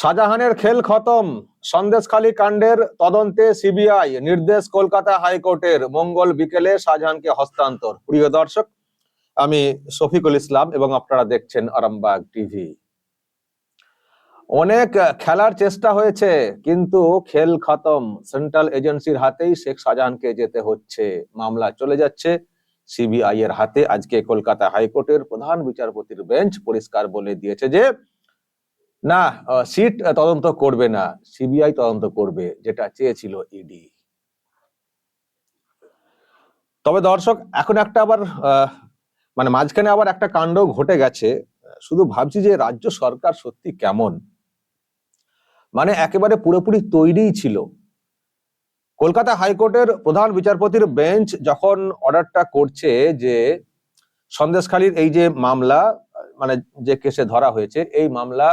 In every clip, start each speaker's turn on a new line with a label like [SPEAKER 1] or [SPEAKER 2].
[SPEAKER 1] শাহজাহানের খেল খতম। সন্দেশখালী কাণ্ডের তদন্তে সিবিআই নির্দেশ কলকাতা হাইকোর্টের মঙ্গল বিকেলে শাহজাহানকে হস্তান্তর। প্রিয় দর্শক, আমি শফিকুল ইসলাম এবং আপনারা দেখছেন আরামবাগ টিভি। অনেক খেলার চেষ্টা হয়েছে, কিন্তু খেল খতম। সেন্ট্রাল এজেন্সির হাতেই শেখ শাহজাহানকে যেতে হচ্ছে। মামলা চলে যাচ্ছে সিবিআই এর হাতে। আজকে কলকাতা হাইকোর্টের প্রধান বিচারপতির বেঞ্চ পরিষ্কার বলে দিয়েছে যে না সিট তদন্ত করবে না, সিবিআই তদন্ত করবে, যেটা চেয়েছিল ইডি তবে দর্শক, এখন একটা আবার মানে মাঝখানে আবার একটা কাণ্ড ঘটে গেছে। শুধু ভাবছি যে রাজ্য সরকার সত্যি কেমন। মানে একেবারে পুরোপুরি তৈরিই ছিল। কলকাতা হাইকোর্টের প্রধান বিচারপতির বেঞ্চ যখন অর্ডারটা করছে যে সন্দেশখালীর এই যে মামলা মানে যে কেসে ধরা হয়েছে, এই মামলা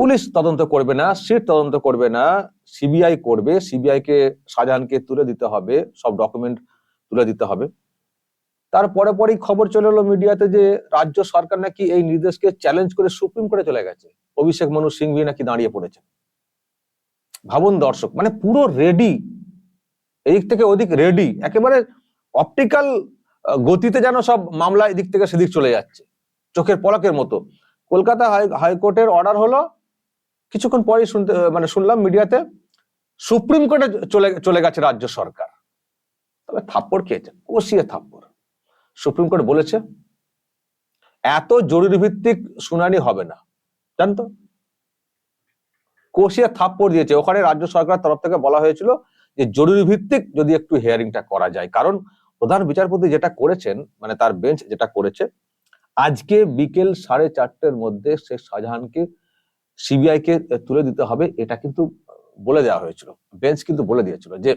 [SPEAKER 1] পুলিশ তদন্ত করবে না, সিট তদন্ত করবে না সিবিআই করবে সিবিআই কে শাহজাহানকে তুলে দিতে হবে, সব ডকুমেন্ট তুলে দিতে হবে। তার পরে পরেই খবর চলে এলো মিডিয়াতে যে রাজ্য সরকার নাকি এই নির্দেশকে চ্যালেঞ্জ করে সুপ্রিম কোর্টে চলে গেছে। অভিষেক মনু সিংভি নাকি দাঁড়িয়ে পড়েছে ভাবুন দর্শক মানে পুরো রেডি এদিক থেকে ওদিক রেডি একেবারে অপটিক্যাল গতিতে যেন সব মামলা এদিক থেকে সেদিক চলে যাচ্ছে, চোখের পলকের মতো। কলকাতা হাই- হাইকোর্টের অর্ডার হলো কিছুক্ষণ পরেই শুনতে মানে শুনলাম মিডিয়াতে, সুপ্রিম কোর্টে চলে চলে গেছে রাজ্য সরকার। তবে থাপ্পড় খেয়েছে, কষিয়ে থাপ্পড়। সুপ্রিম কোর্ট বলেছে, এত জরুরি ভিত্তিক শুনানি হবে না। জানতো কষিয়ে থাপ্পড় দিয়েছে। ওখানে রাজ্য সরকারের তরফ থেকে বলা হয়েছিল যে জরুরি ভিত্তিক যদি একটু হিয়ারিংটা করা যায়। কারণ প্রধান বিচারপতি যেটা করেছেন মানে তার বেঞ্চ যেটা করেছে, আজকে বিকেল সাড়ে চারটের মধ্যে শেখ শাহজাহানকে সিবিআই কে তুলে দিতে হবে, এটা কিন্তু বলে দেওয়া হয়েছিল। বেঞ্চ কিন্তু বলে দিয়েছিল যে,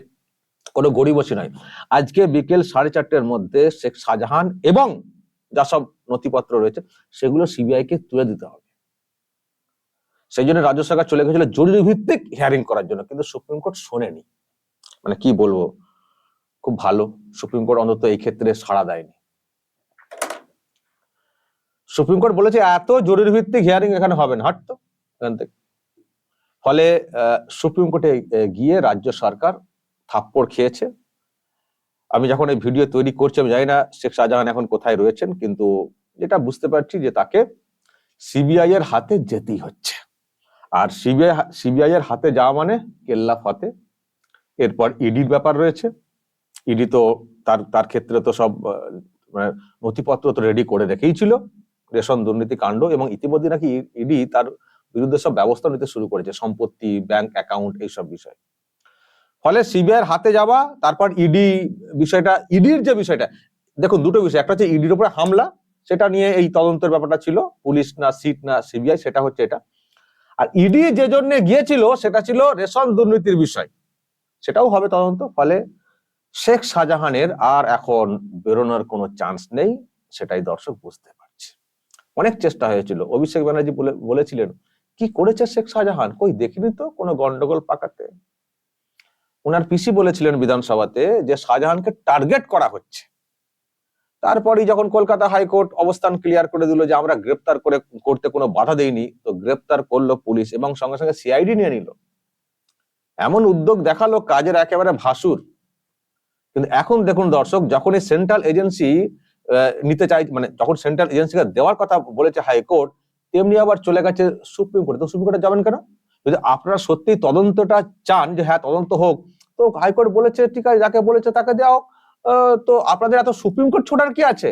[SPEAKER 1] কোনো গরিবসী নয়। আজকে বিকেল সাড়ে চারটের মধ্যে শেখ শাহজাহান এবং যা সব নথিপত্র রয়েছে, সেগুলো সিবিআই কে তুলে দিতে হবে। সেই জন্য রাজ্য সরকার চলে গেছিল জরুরি ভিত্তিক হিয়ারিং করার জন্য, কিন্তু সুপ্রিম কোর্ট শোনেনি। মানে কি বলব? খুব ভালো। সুপ্রিম কোর্ট অন্তত এই ক্ষেত্রে সাড়া দেয়নি। সুপ্রিম কোর্ট বলেছে, এত জরুরি ভিত্তিক হিয়ারিং এখানে হবে না হাঁটতো এখান থেকে। ফলে সুপ্রিম কোর্টে গিয়ে রাজ্য সরকার থাপ্পড় খেয়েছে। আমি যখন এই ভিডিও তৈরি করছি, আমি জানি না শেখ শাহজাহান এখন কোথায় রয়েছেন, কিন্তু যেটা বুঝতে পারছি যে তাকে সিবিআই এর হাতে যেতেই হচ্ছে। আর সিবিআই সিবিআই এর হাতে যাওয়া মানে কেল্লা ফতে। এরপর ইডির ব্যাপার রয়েছে। ইডি তো তার তার ক্ষেত্রে তো সব মানে নথিপত্র তো রেডি করে রেখেই ছিল। রেশন দুর্নীতি কাণ্ড এবং ইতিমধ্যে নাকি ইডি তার বিরুদ্ধে সব ব্যবস্থা নিতে শুরু করেছে, সম্পত্তি ব্যাংক অ্যাকাউন্ট এইসব বিষয়। ফলে সিবিআই হাতে যাওয়া, তারপর ইডি বিষয়টা ইডির যে বিষয়টা, দেখুন দুটো বিষয়, একটা হচ্ছে ইডির উপরে হামলা, সেটা নিয়ে এই তদন্তের ব্যাপারটা ছিল, পুলিশ না, সিট না সিবিআই সেটা হচ্ছে এটা। আর ইডি যে জন্য গিয়েছিল, সেটা ছিল রেশন দুর্নীতির বিষয়। সেটাও হবে তদন্ত, ফলে শেখ শাহজাহানের আর এখন বেরোনোর কোনো চান্স নেই, সেটাই দর্শক বুঝতে পারছে। অনেক চেষ্টা হয়েছিল। অভিষেক ব্যানার্জি বলে- বলেছিলেন কি করেছে শেখ শাহজাহান? কই, দেখিনি তো কোনো গন্ডগোল পাকাতে? ওনার পিসি বলেছিলেন বিধানসভাতে যে শাহজাহানকে টার্গেট করা হচ্ছে। তারপরেই যখন কলকাতা হাইকোর্ট অবস্থান ক্লিয়ার করে দিল যে আমরা গ্রেপ্তার করে করতে কোনো বাধা দেইনি, তো গ্রেপ্তার করল পুলিশ এবং সঙ্গে সঙ্গে সিআইডি নিয়ে নিল। এমন উদ্যোগ দেখাল কাজের একেবারে ভাসুর। কিন্তু এখন দেখুন দর্শক, যখন এই সেন্ট্রাল এজেন্সি নিতে চাই মানে যখন সেন্ট্রাল এজেন্সিকে দেওয়ার কথা বলেছে হাইকোর্ট তেমনি আবার চলে গেছে সুপ্রিম কোর্টে। তো সুপ্রিম কোর্টে যাবেন কেন? যদি আপনারা সত্যি তদন্তটা চান যে হ্যাঁ তদন্ত হোক, তো হাইকোর্ট বলেছে, ঠিক আছে, যাকে বলেছে তাকে দেওয়া হোক। তো আপনাদের এত সুপ্রিম কোর্ট ছোটার কি আছে?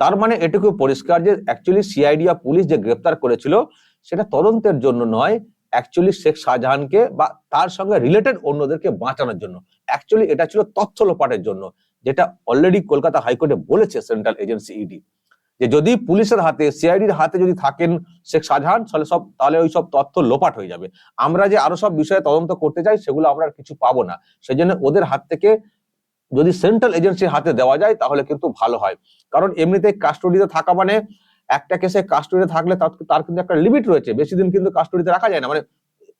[SPEAKER 1] তার মানে এটুকু পরিষ্কার যে অ্যাকচুয়ালি সিআইডি আর পুলিশ যে গ্রেপ্তার করেছিল, সেটা তদন্তের জন্য নয় অ্যাকচুয়ালি শেখ শাহজাহানকে বা তার সঙ্গে রিলেটেড অন্যদেরকে বাঁচানোর জন্য। অ্যাকচুয়ালি এটা ছিল তথ্য লোপাটের জন্য, যেটা অলরেডি কলকাতা হাইকোর্টে বলেছে সেন্ট্রাল এজেন্সি ইডি যে যদি পুলিশের হাতে সিআইডির হাতে যদি থাকেন শেখ শাহজাহান, তাহলে সব, তাহলে ওই সব তথ্য লোপাট হয়ে যাবে। আমরা যে আরও সব বিষয়ে তদন্ত করতে চাই, সেগুলো আমরা কিছু পাবো না। সেই জন্য ওদের হাত থেকে যদি সেন্ট্রাল এজেন্সির হাতে দেওয়া যায়, তাহলে কিন্তু ভালো হয়। কারণ এমনিতে কাস্টডিতে থাকা মানে একটা কেসে কাস্টডিতে থাকলে তার তার কিন্তু একটা লিমিট রয়েছে। বেশি দিন কিন্তু কাস্টডিতে রাখা যায় না। মানে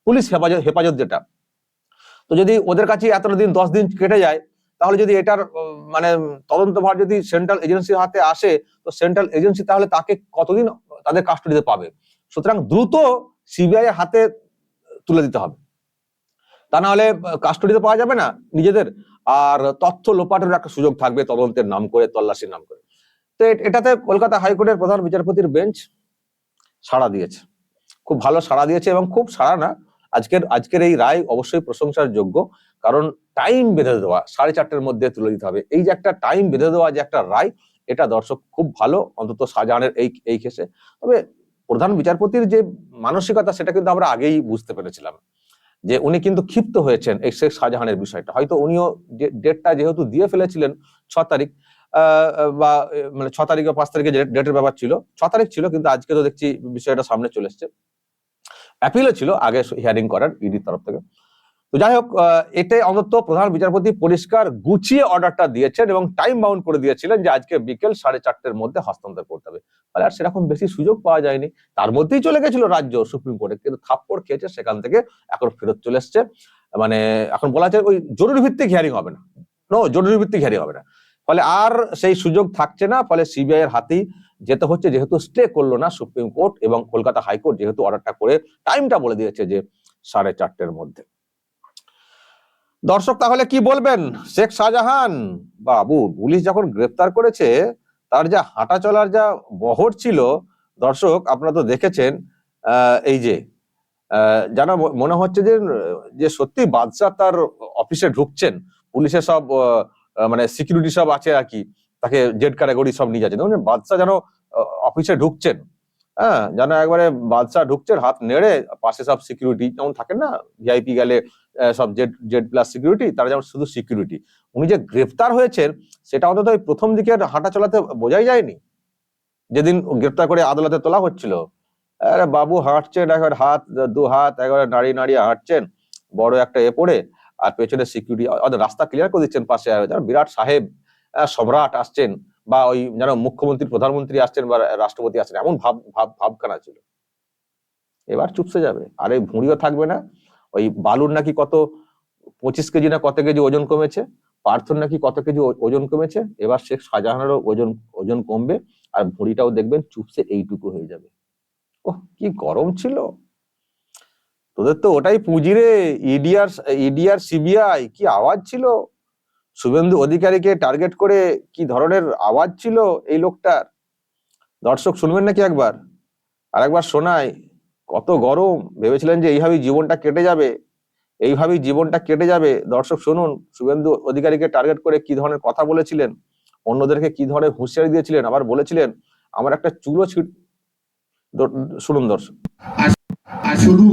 [SPEAKER 1] পুলিশ হেফাজত হেফাজত যেটা। তো যদি ওদের কাছে এতটা দিন, দশ দিন কেটে যায় তাহলে যদি এটার মানে তদন্তভার যদি সেন্ট্রাল এজেন্সির হাতে আসে, তো সেন্ট্রাল এজেন্সি তাহলে তাকে কতদিন তাদের কাস্টডিতে পাবে? সুতরাং দ্রুত সিবিআই হাতে তুলে দিতে হবে। তা না হলে কাস্টডিতে পাওয়া যাবে না নিজেদের। আর তথ্য লোপাটের একটা সুযোগ থাকবে তদন্তের নাম করে, তল্লাশির নাম করে। তো এটাতে কলকাতা হাইকোর্টের প্রধান বিচারপতির বেঞ্চ সাড়া দিয়েছে। খুব ভালো সাড়া দিয়েছে এবং খুব সাড়া না, আজকের আজকের এই রায় অবশ্যই প্রশংসার যোগ্য। কারণ টাইম বেঁধে দেওয়া, সাড়ে চারটের মধ্যে তুলে দিতে হবে। এই যে একটা টাইম বেঁধে দেওয়া যে একটা রায়, এটা দর্শক খুব ভালো, অন্তত শাহজাহানের এই এই কেসে তবে প্রধান বিচারপতির যে মানসিকতা, সেটা কিন্তু আমরা আগেই বুঝতে পেরেছিলাম যে উনি কিন্তু ক্ষিপ্ত হয়েছেন এই শেখ শাহজাহানের বিষয়টা। হয়তো উনিও ডেটটা যেহেতু দিয়ে ফেলেছিলেন ছ তারিখ বা মানে ছ তারিখ বা পাঁচ তারিখে যে ডেটের ব্যাপার ছিল, ছ তারিখ ছিল, কিন্তু আজকে তো দেখছি বিষয়টা সামনে চলে এসছে। অ্যাপিলও ছিল, আগে হিয়ারিং করার ইডির তরফ থেকে। তো যাই হোক এটাই অন্তত প্রধান বিচারপতি পরিষ্কার গুছিয়ে অর্ডারটা দিয়েছেন এবং টাইম বাউন্ড করে দিয়েছিলেন যে আজকে বিকেল সাড়ে চারটের মধ্যে হস্তান্তর করতে হবে। ফলে আর সেরকম বেশি সুযোগ পাওয়া যায়নি। তার মধ্যেই চলে গেছিল রাজ্য সুপ্রিম কোর্টে, কিন্তু থাপ্পড় খেয়েছে, সেখান থেকে এখন ফেরত চলে এসছে। মানে এখন বলা যায় ওই জরুরি ভিত্তিক হিয়ারিং হবে না। নো জরুরি ভিত্তিক হিয়ারিং হবে না। ফলে আর সেই সুযোগ থাকছে না, ফলে সিবিআই এর হাতেই যেতে হচ্ছে, যেহেতু স্টে করল না সুপ্রিম কোর্ট এবং কলকাতা হাইকোর্ট, যেহেতু অর্ডারটা করে টাইমটা বলে দিয়েছে যে সাড়ে চারটের মধ্যে। দর্শক, তাহলে কি বলবেন? শেখ শাহজাহান? বাবু, পুলিশ যখন গ্রেপ্তার করেছে, তার যা হাঁটা চলার যা বহর ছিল, দর্শক, আপনারা তো দেখেছেন এই যে যেন মনে হচ্ছে যে যে সত্যি বাদশাহ তার অফিসে ঢুকছেন। পুলিশের সব মানে সিকিউরিটি সব আছে আর কি, তাকে জেড ক্যাটাগরি সব নিয়ে যাচ্ছে। বাদশাহ যেন অফিসে ঢুকছেন। হ্যাঁ যেন একবারে বাদশাহ ঢুকছেন হাত নেড়ে, পাশে সব সিকিউরিটি যেমন থাকেন না ভিআইপি গেলে সব জেড জেড প্লাস সিকিউরিটি তারা যেমন শুধু সিকিউরিটি উনি যে গ্রেফতার হয়েছেন, সেটা অন্তত ওই প্রথম দিকে হাঁটা চলাতে বোঝাই যায়নি। যেদিন গ্রেফতার করে আদালতে তোলা হচ্ছিল। আরে বাবু, হাঁটছেন, একবার হাত, দু হাত, একবারে নাড়িয়ে নাড়িয়ে হাঁটছেন, বড় একটা এ পড়ে, আর পেছনে সিকিউরিটি রাস্তা ক্লিয়ার করে দিচ্ছেন পাশে বিরাট সাহেব সম্রাট আসছেন। বা ওই যেন মুখ্যমন্ত্রী, প্রধানমন্ত্রী আসছেন বা রাষ্ট্রপতি আসছেন, এমন ভাব ভাব, ভাবখানা ছিল। এবার চুপসে যাবে। আর এই ভুঁড়িও থাকবে না। ওই বালুর নাকি কত, পঁচিশ কেজি না কত কেজি ওজন কমেছে? পার্থর নাকি কত কেজি ও- ওজন কমেছে? এবার শেখ শাহজাহানেরও ওজন ওজন কমবে। আর ভুঁড়িটাও দেখবেন চুপসে এইটুকু হয়ে যাবে। ওহ, কি গরম ছিল। তোদের তো ওটাই পুঁজি রে। ইডিআর ইডিআর সিবিআই কি আওয়াজ ছিল। শুভেন্দু অধিকারীকে টার্গেট করে কি ধরনের আওয়াজ ছিল এই লোকটার? দর্শক শুনবেন নাকি একবার? আর একবার শোনায় কত গরম। ভেবেছিলেন যে এইভাবেই জীবনটা কেটে যাবে। এইভাবেই জীবনটা কেটে যাবে। দর্শক শুনুন, শুভেন্দু অধিকারীকে টার্গেট করে কি ধরনের কথা বলেছিলেন? অন্যদেরকে কি ধরনের হুঁশিয়ারি দিয়েছিলেন? আবার বলেছিলেন, আমার একটা চুলো ছিট শুনুন দর্শক।
[SPEAKER 2] শুধু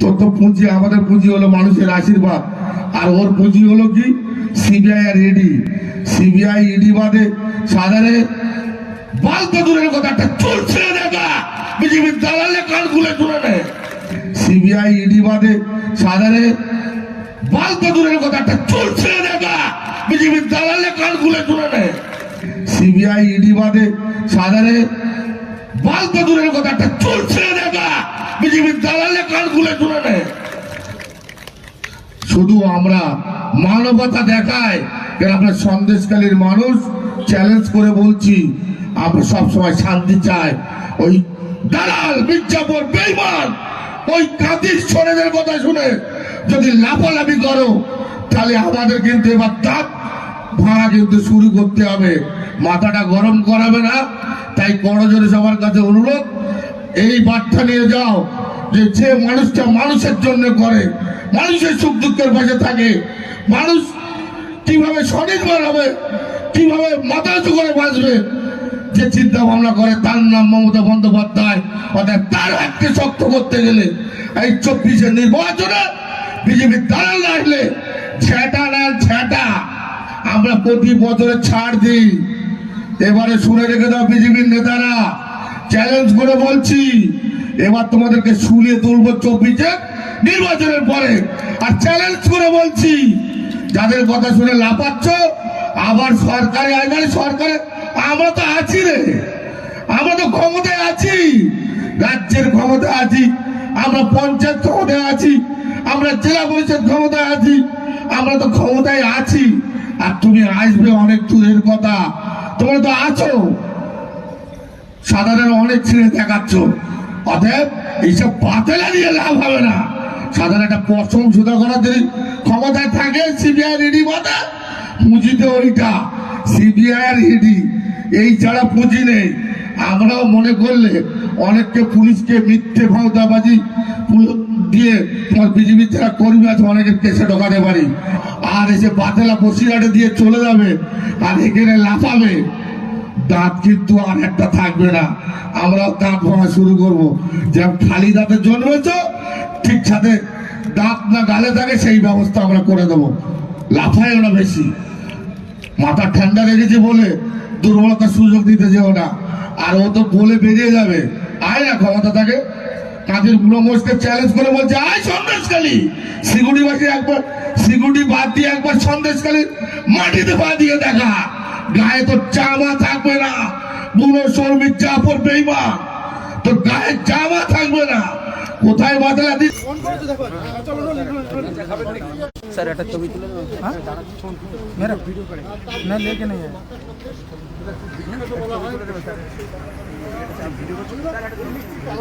[SPEAKER 2] তোর তো পুঁজি আমাদের পুঁজি হলো মানুষের আশীর্বাদ। আর ওর পুঁজি হলো কি? সিবিআই আর ইডি সিবিআই ইডি বাদে সাধারণে বাল তো দূরের কথা একটা চুল ছেড়ে দেখা বিজেপির দালালে কান খুলে শুনে নেয়। সিবিআই ইডি বাদে সাধারণে বাল তো দূরের কথা একটা চুল ছেড়ে দেখা বিজেপির দালালে কান খুলে শুনে নেয়। সিবিআই ইডি বাদে সাধারণে বাল তো দূরের কথা একটা চুল ছেড়ে দেখা বিজেপির দালালে কান খুলে শুনে নেয়। শুধু আমরা মানবতা দেখায় কেন আমরা সন্দেশকালীর মানুষ চ্যালেঞ্জ করে বলছি, আমরা সবসময় শান্তি চাই। ওই দালাল মির্জাপুর বেইমান, ওই কাদির ছোড়েদের কথা শুনে যদি লাফালাফি করো, তাহলে আমাদের কিন্তু এবার দাঁত ভাড়া কিন্তু শুরু করতে হবে। মাথাটা গরম করাবে না। তাই করজোরে সবার কাছে অনুরোধ, এই বার্তা নিয়ে যাও যে যে মানুষটা মানুষের জন্য করে মানুষের সুখ দুঃখের পাশে থাকে। মানুষ কীভাবে স্বনির্ভর হবে, কীভাবে মাথা করে বাঁচবে, যে চিন্তা ভাবনা করে তার নাম মমতা বন্দ্যোপাধ্যায়, অর্থাৎ তার হাতকে শক্ত করতে গেলে এই চব্বিশের নির্বাচনে বিজেপির দালাল না আসলে ছেটা না, ছেটা। আমরা প্রতি বছরে ছাড় দিই। এবারে শুনে রেখে দাও বিজেপির নেতারা। চ্যালেঞ্জ করে বলছি, এবার তোমাদেরকে শুলিয়ে তুলবো চব্বিশে নির্বাচনের পরে। আর চ্যালেঞ্জ করে বলছি, যাদের কথা শুনে লাপাচ্ছ আবার সরকারে আইবারে সরকারে আমরা তো আছি রে। আমরা তো ক্ষমতায় আছি। রাজ্যের ক্ষমতায় আছি। আমরা পঞ্চায়েত ক্ষমতায় আছি। আমরা জেলা পরিষদ ক্ষমতায় আছি। আমরা তো ক্ষমতায় আছি। আর তুমি আসবে অনেক দূরের কথা। তোমরা তো আছো। সাধারণ অনেক ছেড়ে দেখাচ্ছ। অতএব এইসব বাতেলা দিয়ে লাভ হবে না। সাধারণ একটা পশম সুদা করার যদি ক্ষমতায় থাকে সিবিআই রেডি বাদা পুঁজিতে ওইটা, সিবিআই আর ইডি এই ছাড়া পুঁজি নেই। আমরাও মনে করলে অনেককে পুলিশকে মিথ্যে ভাওতাবাজি দিয়ে তোমার বিজেপির যারা কর্মী আছে অনেকের কেসে ঢোকাতে পারি। আর এসে বাতেলা বসিরহাটে দিয়ে চলে যাবে আর এখানে লাফাবে। দাঁত কিন্তু আর একটা থাকবে না। আমরাও দাঁত ভাঙা শুরু করব। যেমন খালি দাঁতে জন্মেছ ঠিক সাথে দাঁত না গালে থাকে, সেই ব্যবস্থা আমরা করে দেবো। লাফায়ও না বেশি। মাথা ঠান্ডা রেখেছে বলে দুর্বলতার সুযোগ দিতে যেও না। আর ও তো বলে বেরিয়ে যাবে। আয় না, ক্ষমতা থাকে। কাজের বুড়ো মোষকে চ্যালেঞ্জ করে বলছে, আয় সন্দেশকালী সিগুড়ি বাসী একবার সিগুড়ি বাদ দিয়ে একবার সন্দেশকালী মাটিতে পা দিয়ে দেখা। গায়ে তো জামা থাকবে না। বুড়ো শর্মিক জাফর বেইমা তো গায়ে জামা থাকবে না। কোথায়
[SPEAKER 3] করে।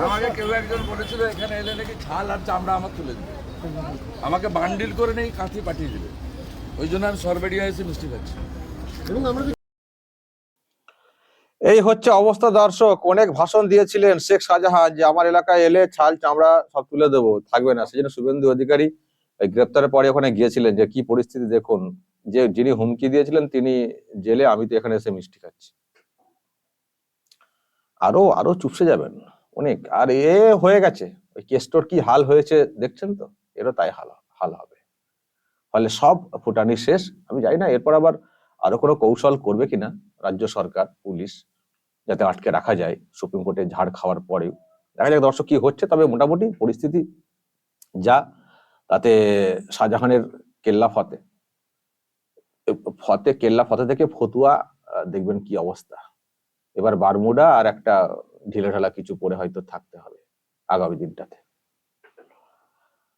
[SPEAKER 4] আমাকে কেউ একজন বলেছিল এখানে এলে নাকি ছাল আর চামড়া আমার তুলে দিবে। আমাকে বান্ডিল করে নেই কাঁথি পাঠিয়ে দিলে ওই জন্য আমি সরবেডিয়া এসে মিষ্টি খাচ্ছি।
[SPEAKER 1] এই হচ্ছে অবস্থা দর্শক। অনেক ভাষণ দিয়েছিলেন শেখ শাহজাহান যে, আমার এলাকায় এলে ছাল চামড়া সব তুলে দেবো, থাকবে না। সেই জন্য শুভেন্দু অধিকারী গ্রেপ্তারের পরে ওখানে গিয়েছিলেন যে, কি পরিস্থিতি দেখুন। যে, যিনি হুমকি দিয়েছিলেন তিনি জেলে, আমি তো এখানে এসে মিষ্টি খাচ্ছি। আরও আরও চুপসে যাবেন। অনেক। আর এ হয়ে গেছে। ওই কেস্টোর কি হাল হয়েছে দেখছেন তো? এরও তাই হাল হাল হবে। ফলে সব ফুটানি শেষ। আমি জানি না, এরপর আবার আরও কোনো কৌশল করবে কিনা রাজ্য সরকার, পুলিশ। যাতে আটকে রাখা যায়। সুপ্রিম কোর্টে ঝাড় খাওয়ার পরেও। দেখা যাক দর্শক কি হচ্ছে, তবে মোটামুটি পরিস্থিতি যা, তাতে শাহজাহানের কেল্লা ফতে। ফতে, কেল্লা ফতে থেকে ফতুয়া দেখবেন কি অবস্থা। এবার বারমুডা আর একটা ঢিলে ঢালা কিছু পরে হয়তো থাকতে হবে আগামী দিনটাতে।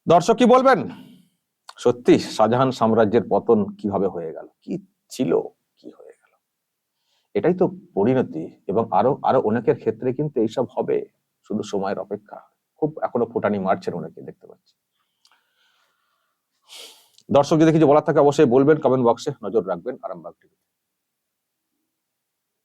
[SPEAKER 1] দর্শক কি বলবেন? সত্যি, শাহজাহান সাম্রাজ্যের পতন কীভাবে হয়ে গেল? কি ছিল? এটাই তো পরিণতি এবং আরও আরও অনেকের ক্ষেত্রে কিন্তু এইসব হবে, শুধু সময়ের অপেক্ষা। খুব এখনও ফুটানি মারছেন অনেকে, দেখতে পাচ্ছি। দর্শক যদি কিছু বলার থাকে অবশ্যই বলবেন কমেন্ট বক্সে নজর রাখবেন, আরামবাগ টিভি